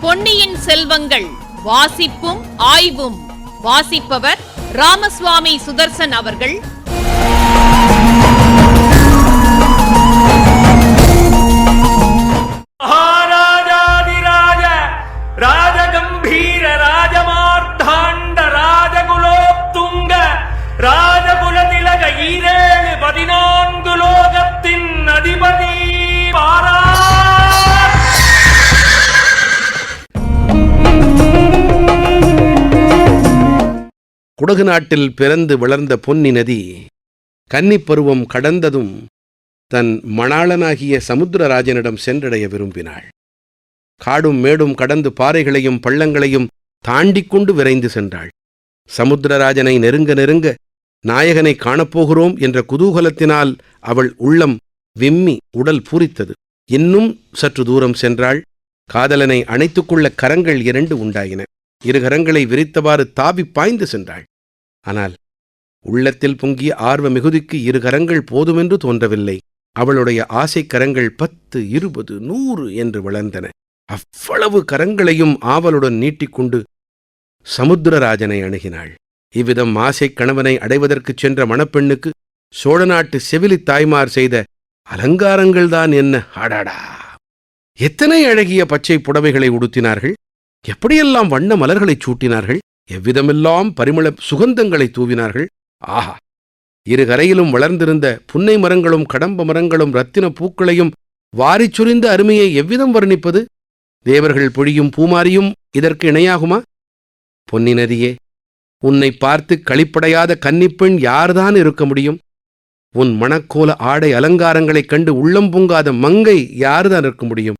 பொன்னியின் செல்வங்கள் வாசிப்பும் ஆய்வும். வாசிப்பவர் ராமசுவாமி சுதர்சன் அவர்கள். பதினான்கு லோ குடகு நாட்டில் பிறந்து வளர்ந்த பொன்னி நதி கன்னிப் பருவம் கடந்ததும் தன் மணாளனாகிய சமுத்திரராஜனிடம் சென்றடைய விரும்பினாள். காடும் மேடும் கடந்து பாறைகளையும் பள்ளங்களையும் தாண்டிக் கொண்டு விரைந்து சென்றாள். சமுத்திரராஜனை நெருங்க நெருங்க நாயகனை காணப்போகிறோம் என்ற குதூகலத்தினால் அவள் உள்ளம் விம்மி உடல் பூரித்தது. இன்னும் சற்று தூரம் சென்றாள். காதலனை அணைத்துக்கொள்ள கரங்கள் இரண்டு உண்டாயின. இரு கரங்களை விரித்தவாறு தாவி பாய்ந்து சென்றாள். ஆனால் உள்ளத்தில் பொங்கிய ஆர்வ மிகுதிக்கு இரு கரங்கள் போதுமென்று தோன்றவில்லை. அவளுடைய ஆசைக் கரங்கள் பத்து இருபது நூறு என்று வளர்ந்தன. அவ்வளவு கரங்களையும் ஆவலுடன் நீட்டிக்கொண்டு சமுத்திரராஜனை அணுகினாள். இவ்விதம் ஆசைக் கணவனை அடைவதற்குச் சென்ற மணப்பெண்ணுக்கு சோழ நாட்டு செவிலி தாய்மார் செய்த அலங்காரங்கள்தான் என்ன? ஹாடாடா எத்தனை அழகிய பச்சை புடவைகளை உடுத்தினார்கள்? எப்படியெல்லாம் வண்ண மலர்களைச் சூட்டினார்கள் எவ்விதமெல்லாம் பரிமள சுகந்தங்களை தூவினார்கள். ஆஹா! இரு கரையிலும் வளர்ந்திருந்த புன்னை மரங்களும் கடம்ப மரங்களும் ரத்தின பூக்களையும் வாரிச் சுரிந்த அருமையை எவ்விதம் வர்ணிப்பது? தேவர்கள் பொழியும் பூமாரியும் இதற்கு இணையாகுமா? பொன்னி நதியே உன்னை பார்த்து களிப்படையாத கன்னிப்பெண் யார்தான் இருக்க முடியும்? உன் மணக்கோல ஆடை அலங்காரங்களைக் கண்டு உள்ளம் பொங்காத மங்கை யார்தான் இருக்க முடியும்?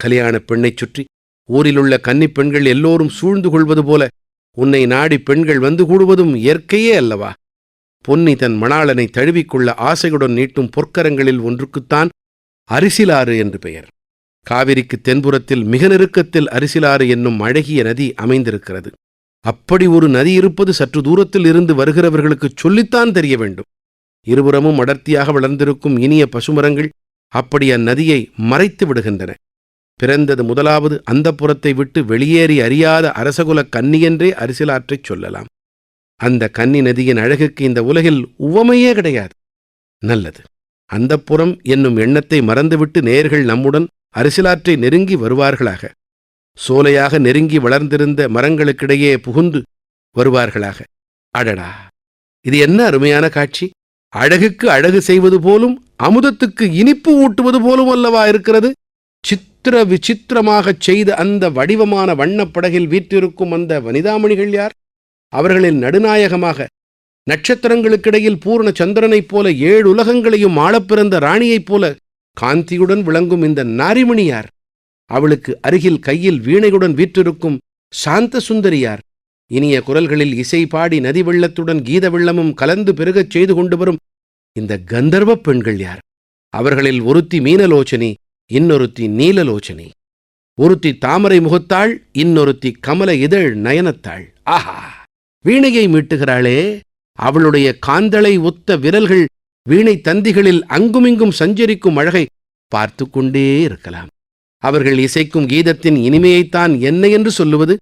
கல்யாணப் பெண்ணைச் சுற்றி ஊரிலுள்ள கன்னிப் பெண்கள் எல்லோரும் சூழ்ந்து கொள்வது போல உன்னை நாடி பெண்கள் வந்து கூடுவதும் இயற்கையே அல்லவா? பொன்னி தன் மணாளனை தழுவிக்கொள்ள ஆசையுடன் நீட்டும் பொற்கரங்களில் ஒன்றுக்குத்தான் அரிசிலாறு என்று பெயர். காவிரிக்கு தென்புறத்தில் மிக நெருக்கத்தில் அரிசிலாறு என்னும் அழகிய நதி அமைந்திருக்கிறது. அப்படி ஒரு நதி இருப்பது சற்று தூரத்தில் இருந்து வருகிறவர்களுக்கு சொல்லித்தான் தெரிய வேண்டும். இருபுறமும் அடர்த்தியாக வளர்ந்திருக்கும் இனிய பசுமரங்கள் அப்படி அந்நதியை மறைத்து விடுகின்றன. பிறந்தது முதலாவது அந்த புறத்தை விட்டு வெளியேறி அறியாத அரசகுலக் கன்னியென்றே அரிசிலாற்றைச் சொல்லலாம். அந்த கன்னி நதியின் அழகுக்கு இந்த உலகில் உவமையே கிடையாது. நல்லது. அந்த புறம் என்னும் எண்ணத்தை மறந்துவிட்டு நேர்கள் நம்முடன் அரசியலாற்றை நெருங்கி வருவார்களாக. சோலையாக நெருங்கி வளர்ந்திருந்த மரங்களுக்கிடையே புகுந்து வருவார்களாக. அடடா! இது என்ன அருமையான காட்சி? அழகுக்கு அழகு செய்வது போலும் அமுதத்துக்கு இனிப்பு ஊட்டுவது போலும் அல்லவா இருக்கிறது? சித்திர விசித்திரமாகச் செய்த அந்த வடிவமான வண்ணப்படகில் வீற்றிருக்கும் அந்த வனிதாமணிகள் யார்? அவர்களின் நடுநாயகமாக நட்சத்திரங்களுக்கிடையில் பூர்ண சந்திரனைப் போல ஏழு உலகங்களையும் ஆளப் பிறந்த ராணியைப் போல காந்தியுடன் விளங்கும் இந்த நாரிமணியார் அவளுக்கு அருகில் கையில் வீணையுடன் வீற்றிருக்கும் சாந்த சுந்தரியார் இனிய குரல்களில் இசை பாடி நதி வெள்ளத்துடன் கீத வெள்ளமும் கலந்து பெருகச் செய்து கொண்டு வரும் இந்த கந்தர்வப் பெண்கள் யார்? அவர்களில் ஒருத்தி மீனலோச்சனி இன்னொருத்தி நீலலோச்சனை ஒருத்தி தாமரை முகத்தாள் இன்னொருத்தி கமல இதழ் நயனத்தாள். ஆஹா! வீணையை மீட்டுகிறாளே அவளுடைய காந்தளை ஒத்த விரல்கள் வீணை தந்திகளில் அங்குமிங்கும் சஞ்சரிக்கும் அழகை பார்த்து கொண்டே இருக்கலாம். அவர்கள் இசைக்கும் கீதத்தின் இனிமையைத்தான் என்ன என்று சொல்லுவது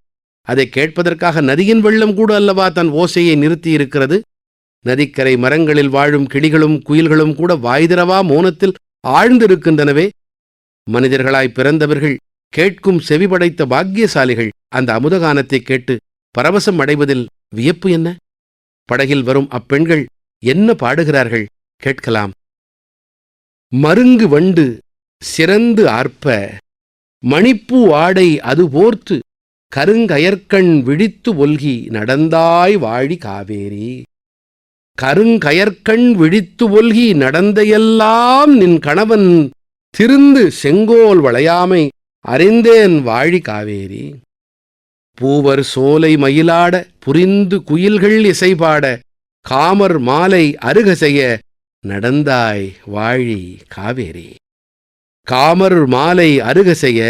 அதை கேட்பதற்காக நதியின் வெள்ளம் கூட அல்லவா தன் ஓசையை நிறுத்தியிருக்கிறது? நதிக்கரை மரங்களில் வாழும் கிளிகளும் குயில்களும் கூட வாய்திரவா மோனத்தில் ஆழ்ந்திருக்கின்றனவே மனிதர்களாய் பிறந்தவர்கள் கேட்கும் செவி படைத்த பாக்கியசாலிகள் அந்த அமுதகானத்தை கேட்டு பரவசம் அடைவதில் வியப்பு என்ன? படகில் வரும் அப்பெண்கள் என்ன பாடுகிறார்கள்? கேட்கலாம். மருங்கு வண்டு சிறந்து ஆர்ப்ப மணிப்பூ ஆடை அது போர்த்து கருங்கயற்கண் விழித்து ஒல்கி நடந்தாய் வாழி காவேரி. கருங்கயற்கண் விழித்து ஒல்கி நடந்தையெல்லாம் நின் கணவன் திருந்து செங்கோல் வளையாமை அறிந்தேன் வாழி காவேரி. பூவர் சோலை மயிலாட புரிந்து குயில்கள் இசைபாட காமர் மாலை அருகசெய்ய நடந்தாய் வாழி காவேரி. காமர் மாலை அருகசெய்ய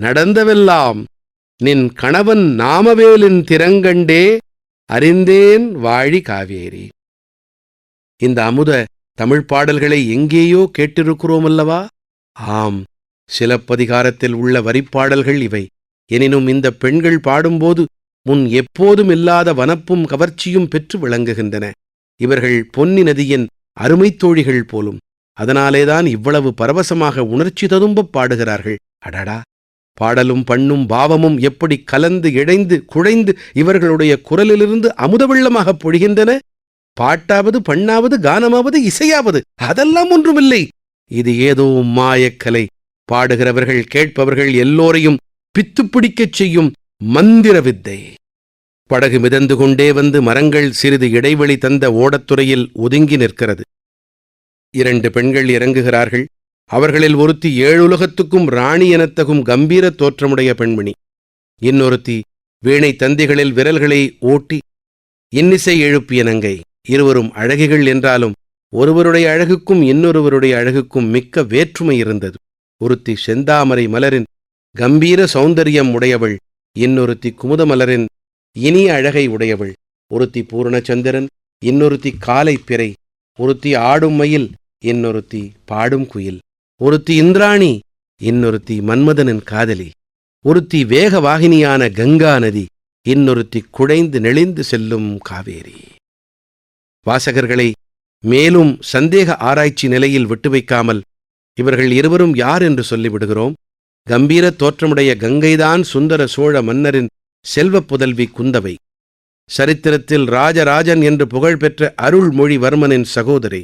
நடந்தவெல்லாம் நின் கணவன் நாமவேலின் திறங்கண்டே அறிந்தேன் வாழி காவேரி. இந்த அமுத தமிழ்ப் பாடல்களை எங்கேயோ கேட்டிருக்கிறோம் அல்லவா ஆம் சிலப்பதிகாரத்தில் உள்ள வரிப்பாடல்கள் இவை. எனினும் இந்த பெண்கள் பாடும்போது முன் எப்போதும் இல்லாத வனப்பும் கவர்ச்சியும் பெற்று விளங்குகின்றன. இவர்கள் பொன்னி நதியின் அருமைத் தோழிகள் போலும். அதனாலேதான் இவ்வளவு பரவசமாக உணர்ச்சி ததும்பப் பாடுகிறார்கள். அடடா! பாடலும் பண்ணும் பாவமும் எப்படி கலந்து இழைந்து குழைந்து இவர்களுடைய குரலிலிருந்து அமுத வெள்ளமாகப் பொழிகின்றன? பாட்டாவது பண்ணாவது கானமாவது இசையாவது அதெல்லாம் ஒன்றுமில்லை. இது ஏதோ மாயக்கலை. பாடுகிறவர்கள் கேட்பவர்கள் எல்லோரையும் பித்து பிடிக்கச் செய்யும் மந்திர வித்தை. படகு மிதந்து கொண்டே வந்து மரங்கள் சிறிது இடைவெளி தந்த ஓடத்துறையில் ஒதுங்கி நிற்கிறது. இரண்டு பெண்கள் இறங்குகிறார்கள். அவர்களில் ஒருத்தி ஏழுலகத்துக்கும் ராணி எனத்தகும் கம்பீர தோற்றமுடைய பெண்மணி. இன்னொருத்தி வீணை தந்திகளில் விரல்களை ஓட்டி இன்னிசை எழுப்பிய நங்கை இருவரும் அழகிகள் என்றாலும் ஒருவருடைய அழகுக்கும் இன்னொருவருடைய அழகுக்கும் மிக்க வேற்றுமை இருந்தது. ஒருத்தி செந்தாமரை மலரின் கம்பீர சௌந்தரியம் உடையவள் இன்னொருத்தி குமுதமலரின் இனிய அழகை உடையவள் ஒருத்தி பூர்ணச்சந்திரன் இன்னொருத்தி காலை பிறை ஒருத்தி ஆடும் மயில் இன்னொருத்தி பாடும் குயில் ஒருத்தி இந்திராணி இன்னொருத்தி மன்மதனின் காதலி ஒருத்தி வேகவாகினியான கங்கா நதி இன்னொருத்தி குடைந்து நெளிந்து செல்லும் காவேரி. வாசகர்களை மேலும் சந்தேக ஆராய்ச்சி நிலையில் விட்டு வைக்காமல் இவர்கள் இருவரும் யார் என்று சொல்லிவிடுகிறோம் கம்பீர தோற்றமுடைய கங்கைதான் சுந்தர சோழ மன்னரின் செல்வப் புதல்வி குந்தவை. சரித்திரத்தில் ராஜராஜன் என்று புகழ்பெற்ற அருள்மொழிவர்மனின் சகோதரி.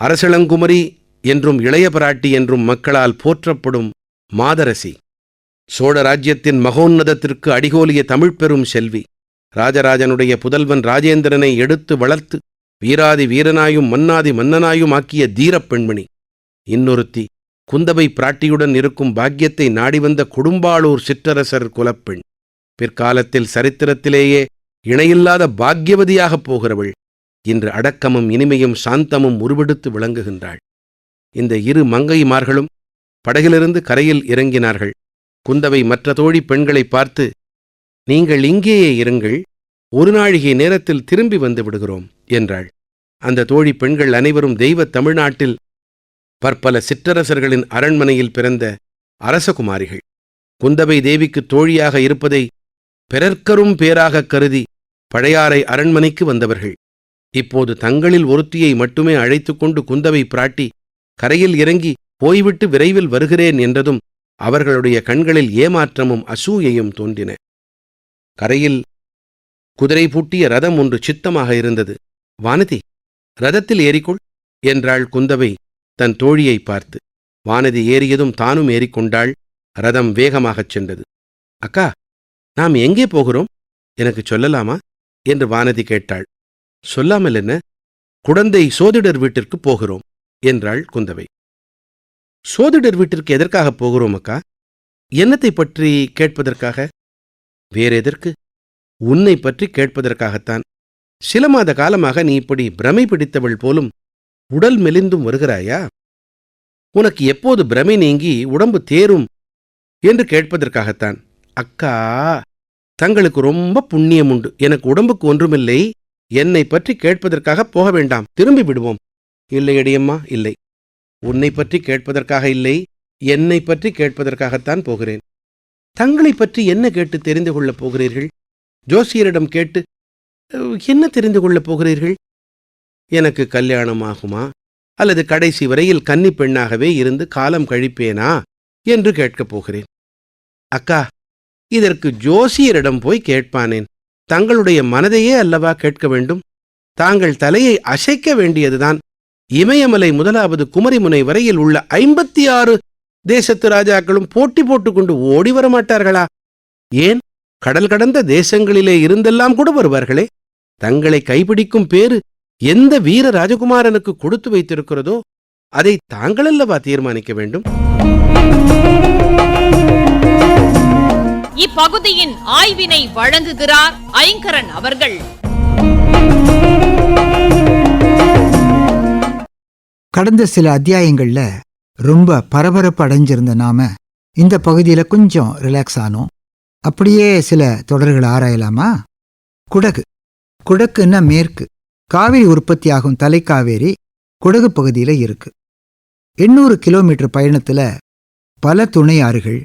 அரசளங்குமரி என்றும் இளைய பிராட்டி என்றும் மக்களால் போற்றப்படும் மாதரசி. சோழ ராஜ்யத்தின் மகோன்னதத்திற்கு அடிகோலிய தமிழ்பெரும் செல்வி. ராஜராஜனுடைய புதல்வன் ராஜேந்திரனை எடுத்து வளர்த்து வீராதி வீரனாயும் மன்னாதி மன்னனாயும் ஆக்கிய தீரப் பெண்மணி. இன்னொருத்தி குந்தவை பிராட்டியுடன் இருக்கும் பாக்கியத்தை நாடி வந்த கொடும்பாளூர் சிற்றரசர் குலப்பெண். பிற்காலத்தில் சரித்திரத்திலேயே இணையில்லாத பாக்கியவதியாகப் போகிறவள். இன்று அடக்கமும் இனிமையும் சாந்தமும் உருவெடுத்து விளங்குகின்றாள். இந்த இரு மங்கைமார்களும் படகிலிருந்து கரையில் இறங்கினார்கள். குந்தவை மற்ற தோழி பெண்களை பார்த்து நீங்கள் இங்கேயே இருங்கள். ஒரு நாழிகை நேரத்தில் திரும்பி வந்து விடுகிறோம் என்றாள். அந்த தோழி பெண்கள் அனைவரும் தெய்வ தமிழ்நாட்டில் பற்பல சிற்றரசர்களின் அரண்மனையில் பிறந்த அரசகுமாரிகள். குந்தவை தேவிக்கு தோழியாக இருப்பதை பிறர்க்கரும் பேராகக் கருதி பழையாறை அரண்மனைக்கு வந்தவர்கள். இப்போது தங்களில் ஒருத்தியை மட்டுமே அழைத்துக்கொண்டு குந்தவை பிராட்டி கரையில் இறங்கி போய்விட்டு விரைவில் வருகிறேன் என்றதும் அவர்களுடைய கண்களில் ஏமாற்றமும் அசூயையும் தோன்றின. கரையில் குதிரை பூட்டிய ரதம் ஒன்று சித்தமாக இருந்தது. வானதி ரதத்தில் ஏறிக்கொள் என்றாள் குந்தவை தன் தோழியை பார்த்து. வானதி ஏறியதும் தானும் ஏறிக்கொண்டாள். ரதம் வேகமாகச் சென்றது. அக்கா நாம் எங்கே போகிறோம்? எனக்கு சொல்லலாமா? என்று வானதி கேட்டாள். சொல்லாமல் என்ன? குடந்தை சோதிடர் வீட்டிற்கு போகிறோம் என்றாள் குந்தவை. சோதிடர் வீட்டிற்கு எதற்காக போகிறோம் அக்கா? என்னத்தை பற்றி கேட்பதற்காக? வேறெதற்கு? உன்னை பற்றி கேட்பதற்காகத்தான். சில மாத காலமாக நீ இப்படி பிரமை பிடித்தவள் போலும் உடல் மெலிந்தும் வருகிறாயா? உனக்கு எப்போது பிரமை நீங்கி உடம்பு தேரும் என்று கேட்பதற்காகத்தான். அக்கா தங்களுக்கு ரொம்ப புண்ணியம் உண்டு. எனக்கு உடம்புக்கு ஒன்றுமில்லை. என்னை பற்றி கேட்பதற்காக போக வேண்டாம். திரும்பி விடுவோம். இல்லை அடியம்மா இல்லை. உன்னை பற்றி கேட்பதற்காக இல்லை. என்னை பற்றி கேட்பதற்காகத்தான் போகிறேன். தங்களைப் பற்றி என்ன கேட்டு தெரிந்து கொள்ளப் போகிறீர்கள்? ஜோசியரிடம் கேட்டு என்ன தெரிந்து கொள்ளப் போகிறீர்கள்? எனக்கு கல்யாணம் ஆகுமா? அல்லது கடைசி வரையில் கன்னிப் பெண்ணாகவே இருந்து காலம் கழிப்பேனா? என்று கேட்கப் போகிறேன். அக்கா இதற்கு ஜோசியரிடம் போய் கேட்பானேன். தங்களுடைய மனதையே அல்லவா கேட்க வேண்டும்? தாங்கள் தலையை அசைக்க வேண்டியதுதான். இமயமலை முதலாவது குமரிமுனை வரையில் உள்ள ஐம்பத்தி ஆறு தேசத்து ராஜாக்களும் போட்டி போட்டுக்கொண்டு ஓடி வர மாட்டார்களா? ஏன்? கடல் கடந்த தேசங்களிலே இருந்தெல்லாம் கூட வருவார்களே. தங்களை கைப்பிடிக்கும் பேரு எந்த வீர ராஜகுமாரனுக்கு கொடுத்து வைத்திருக்கிறதோ அதை தாங்களல்லவா தீர்மானிக்க வேண்டும்? இப்பகுதியின் ஆய்வினை வழங்குகிறார் ஐங்கரன் அவர்கள். கடந்த சில அத்தியாயங்கள்ல ரொம்ப பரபரப்பு அடைஞ்சிருந்த நாம இந்த பகுதியில கொஞ்சம் ரிலாக்ஸ் ஆனோம். அப்படியே சில தொடர்கள் ஆராயலாமா? குடகு. குடக்குன்னா மேற்கு. காவிரி உற்பத்தியாகும் தலைக்காவேரி குடகு பகுதியில இருக்கு. எண்ணூறு கிலோமீட்டர் பயணத்துல பல துணை ஆறுகள்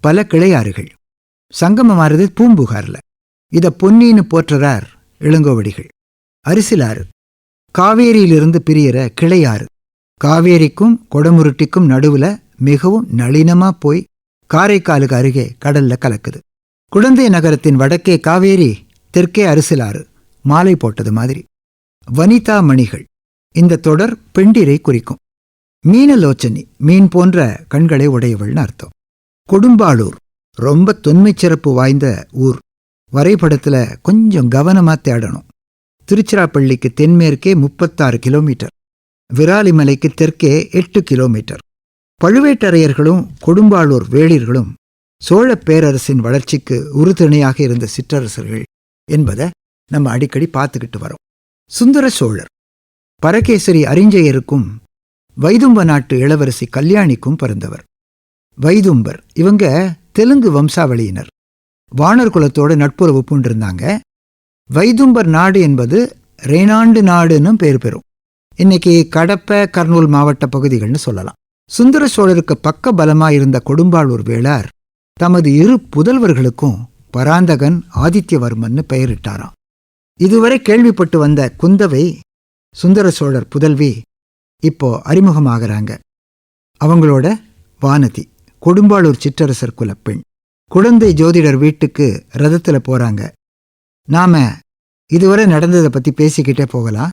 பல கிளை ஆறுகள் சங்கமம் ஆறுது பூம்புகாரில். இத பொன்னின்னு போற்றுறார் இளங்கோவடிகள். அரிசிலாறு. காவேரியிலிருந்து பிரியற கிளையாறு. காவேரிக்கும் கொடமுருட்டிக்கும் நடுவுல மிகவும் நளினமா போய் காரைக்காலுக்கு அருகே கடல்ல கலக்குது. குடந்தை நகரத்தின் வடக்கே காவேரி தெற்கே அரசிலாறு மாலை போட்டது மாதிரி. வனிதா மணிகள். இந்த தொடர் பெண்டிரை குறிக்கும். மீனலோச்சனி மீன் போன்ற கண்களை உடையவள்னு அர்த்தம். கொடும்பாளூர் ரொம்ப தொன்மைச் சிறப்பு வாய்ந்த ஊர். வரைபடத்துல கொஞ்சம் கவனமா தேடணும். திருச்சிராப்பள்ளிக்கு தென்மேற்கே முப்பத்தாறு கிலோமீட்டர். விராலிமலைக்கு தெற்கே எட்டு கிலோமீட்டர். பழுவேட்டரையர்களும் கொடும்பாளூர் வேளிர்களும் சோழப் பேரரசின் வளர்ச்சிக்கு உறுதுணையாக இருந்த சிற்றரசர்கள் என்பதை நம்ம அடிக்கடி பார்த்துக்கிட்டு வரோம். சுந்தர சோழர் பரகேசரி அறிஞ்சயருக்கும் வைதும்ப நாட்டு இளவரசி கல்யாணிக்கும் பிறந்தவர். வைதும்பர் இவங்க தெலுங்கு வம்சாவளியினர். வானர் குலத்தோட நட்புறவு பூண்டிருந்தாங்க. வைதும்பர் நாடு என்பது ரேனாண்டு நாடுன்னு பேர் பெறும். இன்னைக்கு கடப்ப கர்னூல் மாவட்ட பகுதிகள்னு சொல்லலாம். சுந்தர சோழருக்கு பக்க பலமா இருந்த கொடும்பாளூர் வேளார் தமது இரு புதல்வர்களுக்கும் பராந்தகன் ஆதித்யவர்மன்னு பெயரிட்டாராம். இதுவரை கேள்விப்பட்டு வந்த குந்தவை சுந்தர சோழர் புதல்வி இப்போ அறிமுகமாகறாங்க. அவங்களோட வானதி கொடும்பாளூர் சிற்றரசர் குலப்பெண் குழந்தை ஜோதிடர் வீட்டுக்கு ரதத்தில் போறாங்க. நாம இதுவரை நடந்ததை பத்தி பேசிக்கிட்டே போகலாம்.